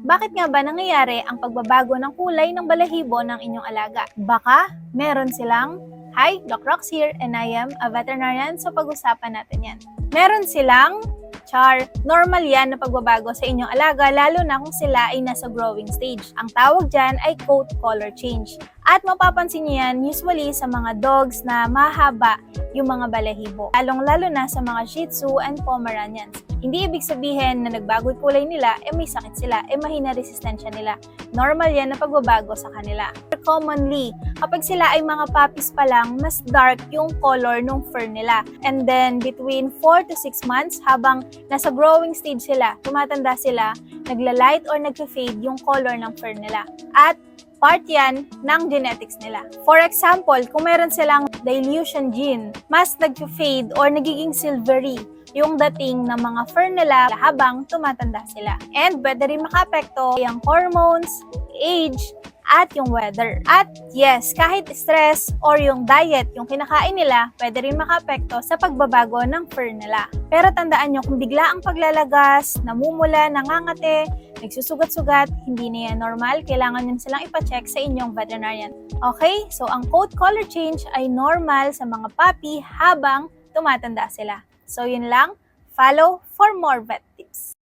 Bakit nga ba nangyayari ang pagbabago ng kulay ng balahibo ng inyong alaga? Baka meron silang Hi, Doc Rox here and I am a veterinarian so pag-usapan natin yan. Meron silang Char, normal yan na pagbabago sa inyong alaga lalo na kung sila ay nasa growing stage. Ang tawag dyan ay coat color change. At mapapansin niyo yan usually sa mga dogs na mahaba yung mga balahibo. Lalong-lalo na sa mga Shih Tzu and Pomeranians. Hindi ibig sabihin na nagbago kulay nila, eh may sakit sila, eh mahina resistensya nila. Normal yan na pagbabago sa kanila. Commonly, kapag sila ay mga puppies pa lang, mas dark yung color ng fur nila. And then, between 4 to 6 months, habang nasa growing stage sila, tumatanda sila, nagla-light or nagka-fade yung color ng fur nila. At part yan ng genetics nila. For example, kung meron silang dilution gene, mas nag-fade or nagiging silvery yung dating ng mga fur nila habang tumatanda sila. And pwede rin makaapekto yung hormones, age, at yung weather. At yes, kahit stress or yung diet, yung kinakain nila, pwede rin makaapekto sa pagbabago ng fur nila. Pero tandaan nyo, kung bigla ang paglalagas, namumula, nangangate, nagsusugat-sugat, hindi na yan normal, kailangan nyo silang ipacheck sa inyong veterinarian. Okay? So, ang coat color change ay normal sa mga puppy habang tumatanda sila. So, yun lang. Follow for more vet tips.